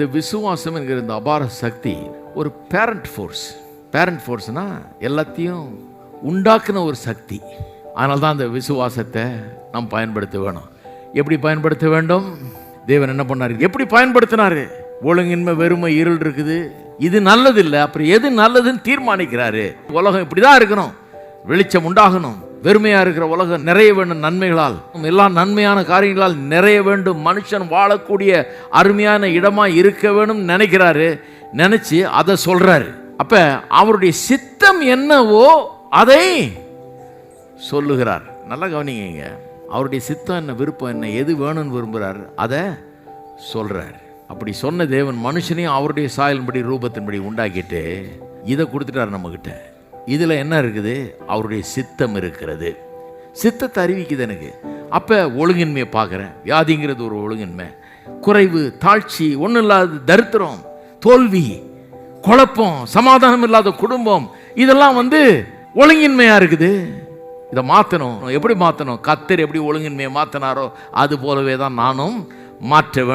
இந்த விசுவாசம் என்கிற இந்த அபார சக்தி ஒரு பேரண்ட் ஃபோர்ஸ் பேரண்ட் ஃபோர்ஸ்னால் எல்லாத்தையும் உண்டாக்குன ஒரு சக்தி. அதனால தான் அந்த விசுவாசத்தை நாம் பயன்படுத்த வேணும். எப்படி பயன்படுத்த வேண்டும்? தேவன் என்ன பண்ணார்? எப்படி பயன்படுத்தினார்? ஒழுங்கின்மை வெறுமை இருள் இருக்குது. இது நல்லது இல்லை அப்புறம் எது நல்லதுன்னு தீர்மானிக்கிறாரு? உலகம் இப்படி தான் இருக்கணும். வெளிச்சம் உண்டாகணும். வெறுமையாக இருக்கிற உலகம் நிறைய வேண்டும் நன்மைகளால். எல்லா நன்மையான காரியங்களால் நிறைய வேண்டும். மனுஷன் வாழக்கூடிய அருமையான இடமாக இருக்க வேணும் நினைக்கிறாரு. நினச்சி அதை சொல்கிறாரு அப்போ அவருடைய சித்தம் என்னவோ அதை சொல்லுகிறார். நல்லா கவனிங்க. அவருடைய சித்தம் என்ன விருப்பம் என்ன எது வேணும்னு விரும்புகிறார் அதை சொல்கிறார் அப்படி சொன்ன தேவன் மனுஷனையும் அவருடைய சாயலின்படி ரூபத்தின்படி உண்டாக்கிட்டு இதை கொடுத்துட்டார் நம்மக்கிட்ட இதில் என்ன இருக்குது? அவருடைய சித்தம் இருக்கிறது. சித்தத்தை அறிவிக்குது எனக்கு. அப்போ ஒழுங்கின்மையை பார்க்குறேன். வியாதிங்கிறது ஒரு ஒழுங்கின்மை. குறைவு தாழ்ச்சி ஒன்றும் இல்லாத தரித்திரம் தோல்வி குழப்பம் சமாதானம் இல்லாத குடும்பம் இதெல்லாம் வந்து ஒழுங்கின்மையாக இருக்குது. இதை மாற்றணும். எப்படி மாற்றணும்? கத்தர் எப்படி ஒழுங்கின்மையை மாற்றினாரோ அது போலவே தான் நானும் மாற்ற வேண்டும்.